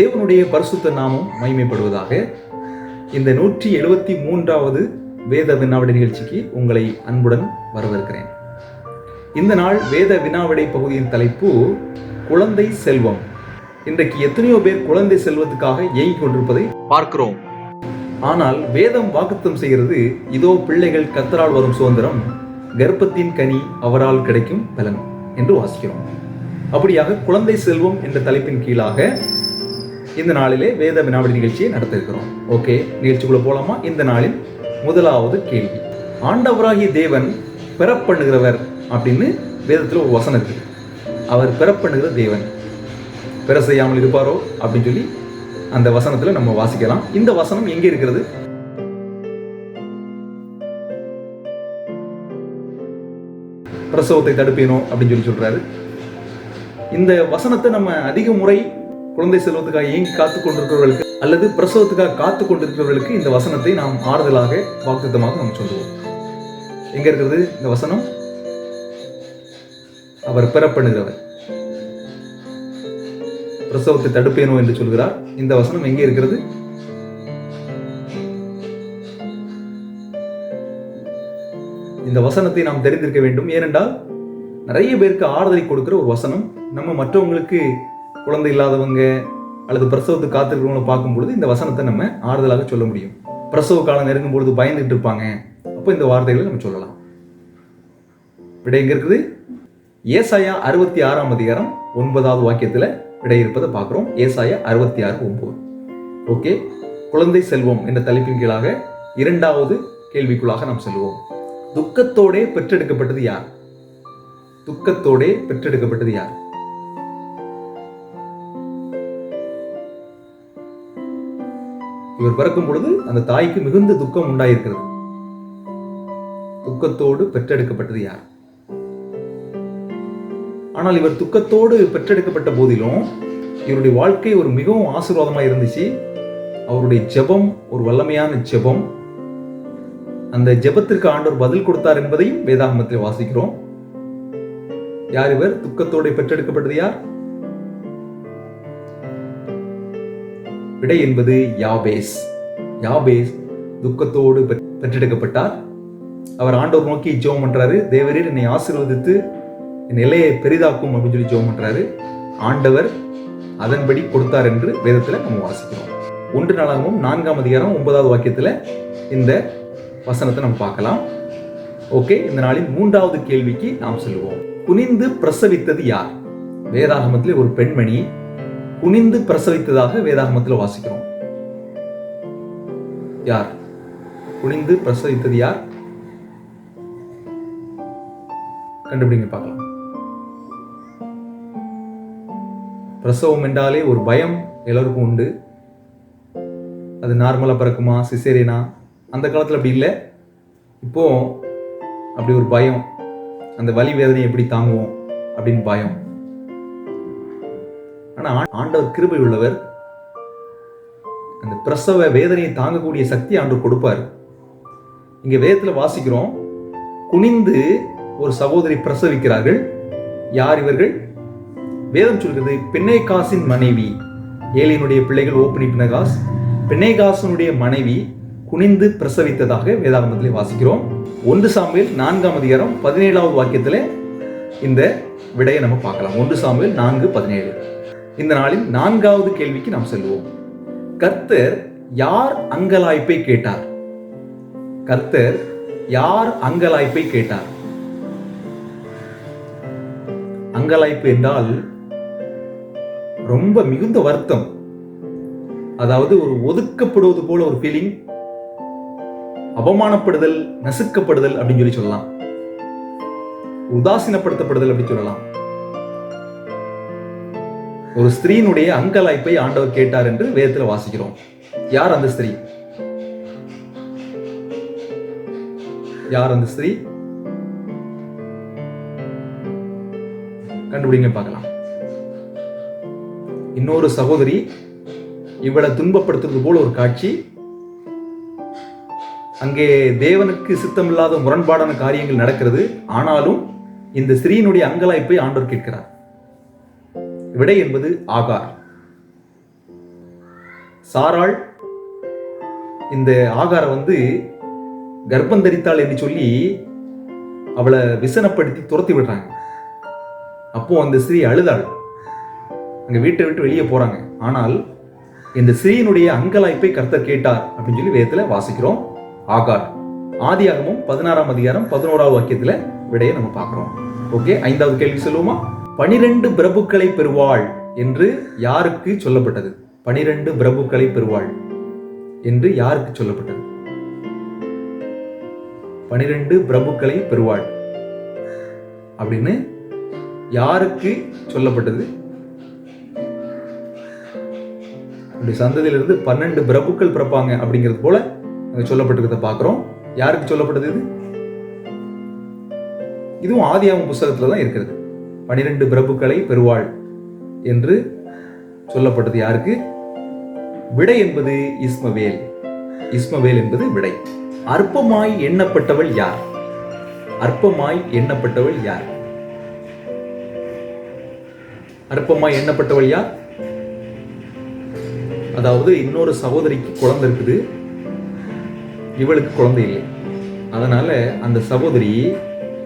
தேவனுடைய பரிசுத்த நாமம் மகிமைப்படுவதாக இந்த நூற்றி எழுபத்தி மூன்றாவது வேத வினாவிடை நிகழ்ச்சிக்கு உங்களை அன்புடன் வரவேற்கிறேன். இந்த நாள் வேத வினாவிடை பகுதியின் தலைப்பு குழந்தை செல்வம். இன்றைக்கு எத்தனையோ பேர் குழந்தை செல்வத்துக்காக ஏங்கிக் கொண்டிருப்பதை பார்க்கிறோம். ஆனால் வேதம் வாக்குத்தம் செய்கிறது இதோ பிள்ளைகள் கத்தரால் வரும் சுதந்திரம் கர்ப்பத்தின் கனி அவரால் கிடைக்கும் பலன் என்று வாசிக்கிறோம். அப்படியாக குழந்தை செல்வம் என்ற தலைப்பின் கீழாக இந்த நாளிலே வேத வினாவடி நிகழ்ச்சியை நடத்த இருக்கிறோம் ஓகே நிகழ்ச்சிக்குள்ள போலாமா? இந்த நாளில் முதலாவது கேள்வி. ஆண்டவராகிய தேவன் பிறப்பண்ணுகிறவர் அப்படின்னு வேதத்தில் ஒரு வசனம் இருக்குது அவர் பிறப்பண்ணுகிற தேவன். பெற செய்யாமல் இருப்பாரோ அப்படின்னு சொல்லி அந்த வசனத்தில் நம்ம வாசிக்கலாம். இந்த வசனம் எங்கே இருக்கிறது? பிரசவத்தை தடுப்பேனோ அப்படின்னு சொல்லி சொல்றாரு. இந்த வசனத்தை நம்ம அதிக முறை குழந்தை செல்வத்துக்காக ஏங்கி காத்து கொண்டிருக்கிறவர்களுக்கு அல்லது பிரசவத்துக்காக காத்து கொண்டிருக்கிறவர்களுக்கு இந்த வசனத்தை நாம் ஆறுதலாக வாக்குத்தமாக நாம் சொல்லுவோம். எங்க இருக்கிறது இந்த வசனம்? அவர் பெறப்படுகிறவர் பிரசவத்தை தடுப்பேனோ என்று சொல்கிறார். இந்த வசனம் எங்கே இருக்கிறது? இந்த வசனத்தை நாம் தெரிந்திருக்க வேண்டும். ஏனென்றால் நிறைய பேருக்கு ஆறுதலை கொடுக்கிற ஒரு வசனம். நம்ம மற்றவங்களுக்கு குழந்தை இல்லாதவங்க அல்லது பிரசவத்துக்கு காத்திருக்கிறவங்களை பார்க்கும் பொழுது இந்த வசனத்தை நம்ம ஆறுதலாக சொல்ல முடியும். பிரசவ காலம் நெருங்கும் பொழுது பயந்துட்டு இருப்பாங்க. அப்போ இந்த வார்த்தைகளை நம்ம சொல்லலாம். விடை எங்க இருக்குது? ஏசாயா அறுபத்தி ஆறாம் அதிகாரம் ஒன்பதாவது வாக்கியத்துல விடை இருப்பதை பார்க்குறோம். ஏசாயா அறுபத்தி ஆறு ஒன்பது ஓகே குழந்தை செல்வம் என்ற தலைப்பின் கீழாக இரண்டாவது கேள்விக்குள்ளாக நாம் செல்வோம். துக்கத்தோடே பெற்றெடுக்கப்பட்டது யார்? துக்கத்தோடே பெற்றெடுக்கப்பட்டது யார்? இவர் பிறக்கும் பொழுது அந்த தாய்க்கு மிகுந்த துக்கம் உண்டாயிருக்கிறது. துக்கத்தோடு பெற்றெடுக்கப்பட்டது யார்? ஆனால் இவர் துக்கத்தோடு பெற்றெடுக்கப்பட்ட போதிலும் இவருடைய வாழ்க்கை ஒரு மிகவும் ஆசீர்வாதமாக இருந்துச்சு. அவருடைய ஜெபம் ஒரு வல்லமையான ஜெபம். அந்த ஜெபத்திற்கு ஆண்டவர் பதில் கொடுத்தார் என்பதையும் வேதாகமத்தில் வாசிக்கிறோம். யார் இவர்? துக்கத்தோடு பெற்றெடுக்கப்பட்டது யார்? விடை என்பது யாபேஸ். யாபேஸ் துக்கத்தோடு பெற்றெடுக்கப்பட்டார். அவர் ஆண்டவர் நோக்கி ஜோம் பண்றாரு. தேவரீர் என்னை ஆசீர்வதித்து என் நிலையை பெரிதாக்கும் அப்படின்னு சொல்லி ஜோம் பண்றாரு. ஆண்டவர் அதன்படி கொடுத்தார் என்று வேதத்துல நம்ம வாசிக்கிறோம். ஒன்று நாளாகவும் நான்காம் அதிகாரம் ஒன்பதாவது வாக்கியத்துல இந்த வசனத்தை நம்ம பார்க்கலாம். ஓகே இந்த நாளின் மூன்றாவது கேள்விக்கு நாம் சொல்லுவோம் குனிந்து பிரசவித்தது யார்? வேதாகமத்தில் ஒரு பெண்மணி குனிந்து பிரசவித்ததாக வேதாகமத்தில் வாசிக்கிறோம். யார்? குனிந்து பிரசவித்தது யார்? கண்டுபிடிங்க பார்க்கலாம். பிரசவம் என்றாலே ஒரு பயம் எல்லோருக்கும் உண்டு. அது நார்மலாக பிறக்குமா சிசேரியனா? அந்த காலத்தில் அப்படி இல்லை. இப்போ அப்படி ஒரு பயம் அந்த வலி வேதனையை எப்படி தாங்குவோம் அப்படின்னு பயம். ஆனால் ஆண்டவர் கிருபை உள்ளவர் அந்த பிரசவ வேதனையை தாங்கக்கூடிய சக்தி ஆண்டவர் கொடுப்பார். இங்க வேதத்துல வாசிக்கிறோம் குனிந்து ஒரு சகோதரி பிரசவிக்கிறார்கள். யார் இவர்கள்? வேதம் சொல்கிறது பின்னேகாசின் மனைவி. ஏலியனுடைய பிள்ளைகள் ஓப்பனி பினகாஸ் பின்னேகாசனுடைய மனைவி குனிந்து பிரசவித்ததாக வேதாகமத்திலே வாசிக்கிறோம். ஒன்று சாமியில் நான்காம் அதிகாரம் பதினேழாவது வாக்கியத்தில் இந்த விடையை நம்ம பார்க்கலாம். ஒன்று சாமியில் நான்கு பதினேழு. இந்த நாளில் நான்காவது கேள்விக்கு நாம் செல்வோம். கர்த்தர் யார் அங்கலாய்ப்பை கேட்டார்? கர்த்தர் யார் அங்கலாய்ப்பை கேட்டார்? அங்கலாய்ப்பு என்றால் ரொம்ப மிகுந்த வருத்தம். அதாவது ஒரு ஒதுக்கப்படுவது போல ஒரு ஃபீலிங் அவமானப்படுதல் நசுக்கப்படுதல் அப்படின்னு சொல்லி சொல்லலாம். உதாசீனப்படுத்தப்படுதல் அப்படின்னு சொல்லலாம். ஒரு ஸ்திரீனுடைய அங்கலாய்ப்பை ஆண்டவர் கேட்டார் என்று வேதத்தில் வாசிக்கிறோம். யார் அந்த ஸ்திரீ? யார் அந்த ஸ்திரீ? கண்டுபிடிங்க பார்க்கலாம். இன்னொரு சகோதரி இவளை துன்பப்படுத்துறது போல ஒரு காட்சி. அங்கே தேவனுக்கு சித்தமில்லாத முரண்பாடான காரியங்கள் நடக்கிறது. ஆனாலும் இந்த ஸ்திரீனுடைய அங்கலாய்ப்பை ஆண்டவர் கேட்கிறார். விடை என்பது ஆகார். சாராள் இந்த ஆகாரை வந்து கர்ப்பம் தரித்தாள் என்று சொல்லி அவளை விசனப்படுத்தி துரத்தி விடுறாங்க. அப்போ அந்த ஸ்ரீ அழுதாள். அங்க வீட்டை விட்டு வெளியே போறாங்க. ஆனால் இந்த ஸ்ரீயினுடைய அங்கலாய்ப்பை கர்த்தர் கேட்டார் அப்படின்னு சொல்லி வேதத்துல வாசிக்கிறோம். ஆகார். ஆதியாகமும் பதினாறாம் அதிகாரம் பதினோராவது வாக்கியத்துல விடையை நம்ம பார்க்குறோம். ஓகே ஐந்தாவது கேள்வி சொல்லுவோமா? பனிரெண்டு பிரபுக்களை பெறுவாள் என்று யாருக்கு சொல்லப்பட்டது? பனிரெண்டு பிரபுக்களை பெறுவாள் என்று யாருக்கு சொல்லப்பட்டது? பனிரெண்டு பிரபுக்களை பெறுவாள் அப்படின்னு யாருக்கு சொல்லப்பட்டது? அப்படி சந்ததியிலிருந்து பன்னெண்டு பிரபுக்கள் பிறப்பாங்க அப்படிங்கிறது போல அங்க சொல்லப்பட்டிருக்கிறத பார்க்குறோம். யாருக்கு சொல்லப்பட்டது இது? இதுவும் ஆதியாகம புஸ்தகத்துல தான் இருக்கிறது. பனிரெண்டு பிரபுக்களை பெறுவாள் என்று சொல்லப்பட்டது யாருக்கு? விடை என்பது இஸ்மவேல். இஸ்மவேல் என்பது விடை. அற்பமாய் எண்ணப்பட்டவள் யார்? அற்பமாய் எண்ணப்பட்டவள் யார்? அற்பமாய் எண்ணப்பட்டவள் யார்? அதாவது இன்னொரு சகோதரிக்கு குழந்தை இருக்குது. இவளுக்கு குழந்தை இல்லை. அதனால அந்த சகோதரி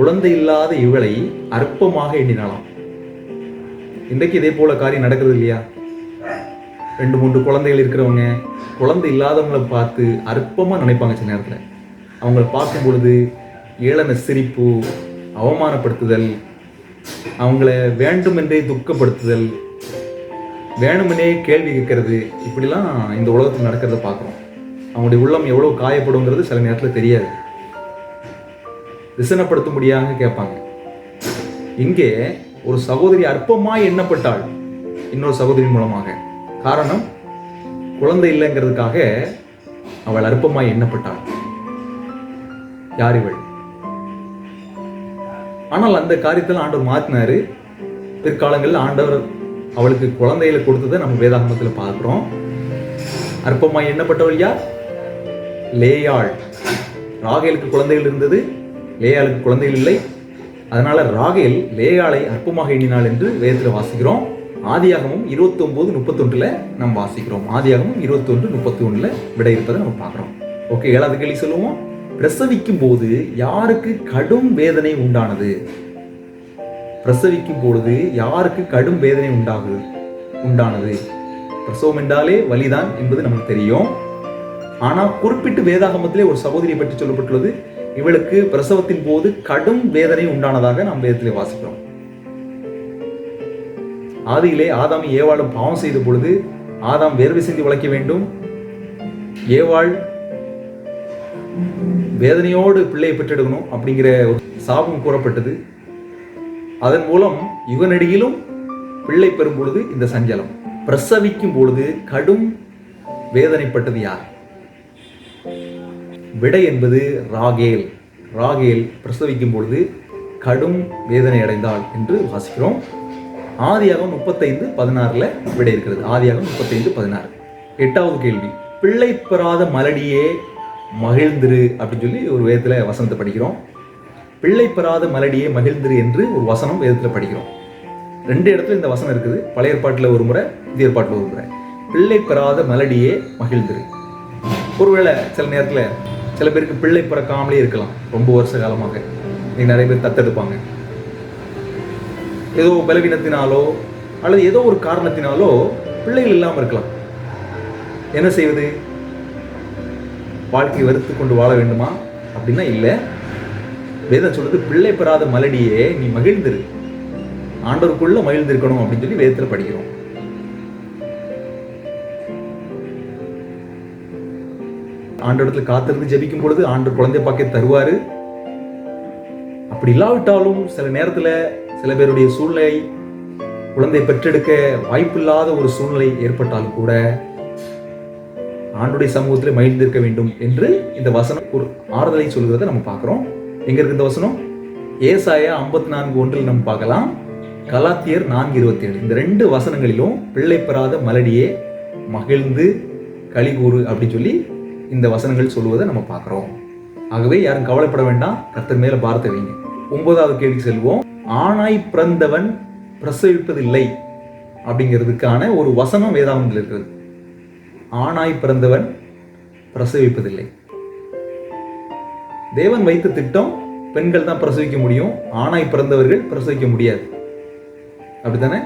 குழந்தை இல்லாத இவளை அற்பமாக எண்ணினாலாம் இன்றைக்கு இதே போல காரியம் நடக்குது இல்லையா? ரெண்டு மூன்று குழந்தைகள் இருக்கிறவங்க குழந்தை இல்லாதவங்களை பார்த்து அற்பமாக நினைப்பாங்க சில நேரத்தில். அவங்கள பார்க்கும் பொழுது ஏளன சிரிப்பு அவமானப்படுத்துதல் அவங்கள வேண்டுமென்றே துக்கப்படுத்துதல் வேணுமெனே கேள்வி கேட்கறது இப்படிலாம் இந்த உலகத்தில் நடக்கிறத பார்க்குறோம். அவங்களுடைய உள்ளம் எவ்வளோ காயப்படுங்கிறது சில நேரத்தில் தெரியாது. விசனப்படுத்த முடியாங்க கேட்பாங்க. இங்கே ஒரு சகோதரி அற்பமாய் எண்ணப்பட்டாள் இன்னொரு சகோதரி மூலமாக. காரணம் குழந்தை இல்லைங்கிறதுக்காக அவள் அற்பமாய் எண்ணப்பட்டாள். யார் இவள்? ஆனால் அந்த காரியத்தில் ஆண்டவர் மாற்றினாரு. பிற்காலங்களில் ஆண்டவர் அவளுக்கு குழந்தையில கொடுத்ததை நம்ம வேதாகமத்தில் பார்க்குறோம். அற்பமாய் எண்ணப்பட்டவள் யார்? லேயாள். ராகேலுக்கு குழந்தைகள் இருந்தது. லேயாளுக்கு குழந்தைகள் இல்லை. அதனால் ராகேல் லேயாளை அற்பமாக எண்ணினாள் என்று வேதத்தில் வாசிக்கிறோம். ஆதியாகமும் இருபத்தி முப்பத்தொன்றில் நம்ம வாசிக்கிறோம். ஆதியாகமும் இருபத்தொன்று முப்பத்தி ஒன்றில் விடை இருப்பதை நம்ம பார்க்குறோம். ஓகே ஏழாவது கேள்வி சொல்லுவோம். பிரசவிக்கும் போது யாருக்கு கடும் வேதனை உண்டானது? பிரசவிக்கும் பொழுது யாருக்கு கடும் வேதனை உண்டாகு உண்டானது? பிரசவம் என்றாலே வலிதான் என்பது நமக்கு தெரியும். ஆனால் குறிப்பிட்டு வேதாகமத்திலே ஒரு சகோதரியை பற்றி சொல்லப்பட்டுள்ளது. இவளுக்கு பிரசவத்தின் போது கடும் வேதனை உண்டானதாக நாம் வேதத்திலே வாசிக்கிறோம். ஆதியிலே ஆதாம் ஏவாளும் பாவம் செய்த பொழுது ஆதாம் வேர்வை செய்து உழைக்க வேண்டும். ஏவாள் வேதனையோடு பிள்ளையை பெற்றெடுக்கணும் அப்படிங்கிற ஒரு சாபம் கூறப்பட்டது. அதன் மூலம் யுகநடியிலும் பிள்ளை பெறும் பொழுது இந்த சஞ்சலம். பிரசவிக்கும் பொழுது கடும் வேதனைப்பட்டது யார்? விடை என்பது ராகேல். ராகேல் பிரசவிக்கும் பொழுது கடும் வேதனை அடைந்தாள் என்று வாசிக்கிறோம். ஆதியாகம் முப்பத்தைந்து பதினாறுல விடை இருக்கிறது. ஆதியாகம் முப்பத்தைந்து பதினாறு. எட்டாவது கேள்வி. பிள்ளை பெறாத மலடியே மகிழ்ந்திரு அப்படின்னு சொல்லி ஒரு வேதத்துல வசனத்தை படிக்கிறோம். பிள்ளை பெறாத மலடியே மகிழ்ந்திரு என்று ஒரு வசனம் வேதத்துல படிக்கிறோம். ரெண்டு இடத்துல இந்த வசனம் இருக்குது. பழைய ஏற்பாட்டில் ஒரு முறை புதிய ஏற்பாட்டில் ஒரு முறை. பிள்ளை பெறாத மலடியே மகிழ்ந்திரு. ஒருவேளை சில நேரத்தில் சில பேருக்கு பிள்ளை பிறக்காமலே இருக்கலாம். ரொம்ப வருஷ காலமாக. இன்னைக்கு நிறைய பேர் தத்தெடுப்பாங்க. ஏதோ பலவீனத்தினாலோ அல்லது ஏதோ ஒரு காரணத்தினாலோ பிள்ளைகள் இல்லாமல் இருக்கலாம். என்ன செய்வது? வாழ்க்கையை வெறுத்து கொண்டு வாழ வேண்டுமா? அப்படின்னா இல்லை. வேதம் சொல்றது பிள்ளை பெறாத மலடியே நீ மகிழ்ந்திரு. ஆண்டவருக்குள்ள மகிழ்ந்திருக்கணும் அப்படின்னு சொல்லி வேதத்தில் படிக்கிறோம். ஆண்டவரத்தில் காத்திருந்து ஜெபிக்கும் பொழுது ஆண்டு குழந்தை பார்க்க தருவாரு. அப்படி இல்லாவிட்டாலும் சில நேரத்துல சில பேருடைய சூழ்நிலை குழந்தை பெற்றெடுக்க வாய்ப்பில்லாத ஒரு சூழ்நிலை ஏற்பட்டாலும் கூட ஆண்டுடைய சமூகத்தில் மகிழ்ந்திருக்க வேண்டும் என்று இந்த வசனம் ஒரு ஆறுதலை சொல்கிறத நம்ம பார்க்குறோம். எங்க இருக்கு இந்த வசனம்? ஏசாயா ஐம்பத்தி நான்கு ஒன்றில் நம்ம பார்க்கலாம். கலாத்தியர் நான்கு இருபத்தி ஏழு இந்த ரெண்டு வசனங்களிலும் பிள்ளை பெறாத மலடியே மகிழ்ந்து கலிகூறு அப்படின்னு சொல்லி இந்த வசனங்கள் சொல்லுவதை நம்ம பார்க்குறோம். ஆகவே யாரும் கவலைப்பட வேண்டாம். கத்தர் மேல பார்த்து வைங்க ஒன்பதாவது கேள்வி செல்வோம். ஆணாய் பிறந்தவன் பிரசவிப்பதில்லை அப்படிங்கிறதுக்கான ஒரு வசனம் வேதாகமத்தில் இருக்கிறது. ஆணாய் பிறந்தவன் பிரசவிப்பதில்லை. தேவன் வைத்த திட்டம் பெண்கள் தான் பிரசவிக்க முடியும். ஆணாய் பிறந்தவர்கள் பிரசவிக்க முடியாது. அப்படித்தானே?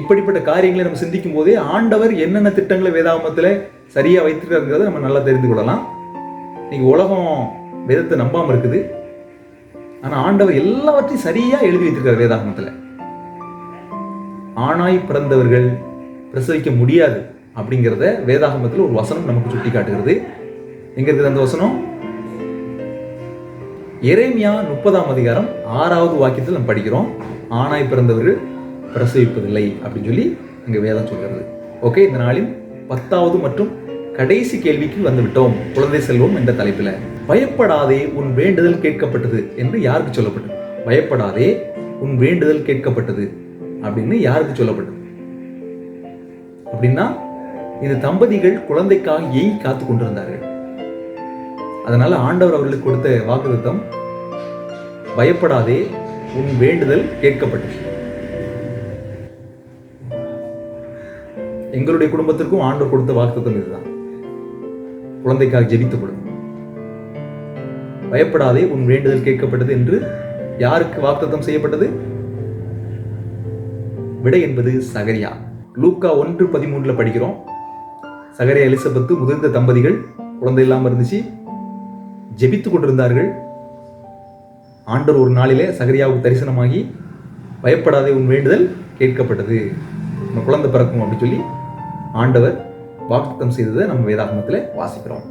இப்படிப்பட்ட காரியங்களை நம்ம சிந்திக்கும் போதே ஆண்டவர் என்னென்ன திட்டங்களை வேதாமத்தில் சரியா வைத்திருக்காருங்கிறத நம்ம நல்லா தெரிந்து கொள்ளலாம். இன்னைக்கு உலகம் வேதத்தை நம்பாமல் இருக்குது. ஆனா ஆண்டவர் எல்லாவற்றையும் சரியா எழுதி வைத்திருக்கார் வேதாகமத்தில். ஆணாய் பிறந்தவர்கள் பிரசவிக்க முடியாது அப்படிங்கிறத வேதாகமத்தில் ஒரு வசனம் நமக்கு சுட்டி காட்டுகிறது எங்க இருக்குது அந்த வசனம்? எரேமியா முப்பதாம் அதிகாரம் ஆறாவது வாக்கியத்தில் நம்ம படிக்கிறோம். ஆணாய் பிறந்தவர்கள் பிரசவிப்பதில்லை அப்படின்னு சொல்லி அங்க வேதம் சொல்கிறது. ஓகே இந்த நாளின் பத்தாவது மற்றும் கடைசி கேள்விக்கு வந்துவிட்டோம் குழந்தை செல்வம் என்ற தலைப்பில். பயப்படாதே உன் வேண்டுதல் கேட்கப்பட்டது என்று யாருக்கு சொல்லப்பட்டது? பயப்படாதே உன் வேண்டுதல் கேட்கப்பட்டது அப்படின்னு யாருக்கு சொல்லப்பட்டது? அப்படின்னா இந்த தம்பதிகள் குழந்தைக்காக ஏங்கி காத்து கொண்டிருந்தார்கள். அதனால ஆண்டவர் அவர்களுக்கு கொடுத்த வாக்குறுத்தம் பயப்படாதே உன் வேண்டுதல் கேட்கப்பட்டது. எங்களுடைய குடும்பத்திற்கும் ஆண்டு கொடுத்த வாக்குத்தம் இதுதான். குழந்தைக்காக ஜெபித்து கொள்ளும் பயப்படாதே உன் வேண்டுதல் கேட்கப்பட்டது என்று யாருக்கு வாக்குத்தம் செய்யப்பட்டது? விடை என்பது சகரியா. லூக்கா ஒன்று பதிமூணுல படிக்கிறோம். சகரியா எலிசபெத்து முதிர்ந்த தம்பதிகள் குழந்தை இல்லாமல் இருந்துச்சு. ஜெபித்து கொண்டிருந்தார்கள். ஆண்டவர் ஒரு நாளிலே சகரியாவுக்கு தரிசனமாகி பயப்படாதே உன் வேண்டுதல் கேட்கப்பட்டது. உன் குழந்தை பிறக்கும் அப்படின்னு சொல்லி ஆண்டவர் வாக்குத்தம் செய்ததை நம்ம வேதாகமத்தில் வாசிக்கிறோம்.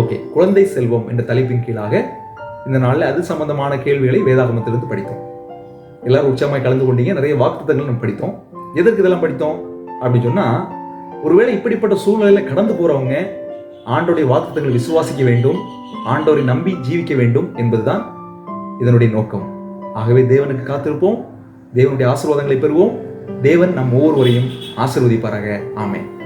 ஓகே குழந்தை செல்வம் என்ற தலைப்பின் கீழாக இந்த நாளில் அது சம்பந்தமான கேள்விகளை வேதாகமத்திலிருந்து படித்தோம். எல்லாரும் உற்சாகமாக கலந்து கொண்டீங்க நிறைய வாக்குத்தங்கள் நம்ம படித்தோம். எதற்கு இதெல்லாம் படித்தோம்? அப்படின்னு சொன்னால் ஒருவேளை இப்படிப்பட்ட சூழ்நிலையில் கடந்து போகிறவங்க ஆண்டோடைய வாக்குத்தங்களை விசுவாசிக்க வேண்டும் ஆண்டவரை நம்பி ஜீவிக்க வேண்டும் என்பதுதான் இதனுடைய நோக்கம். ஆகவே தேவனுக்கு காத்திருப்போம் தேவனுடைய ஆசீர்வாதங்களை பெறுவோம் தேவன் நம் ஒவ்வொருவரையும் ஆசீர்வதிப்பாராக. ஆமேன்.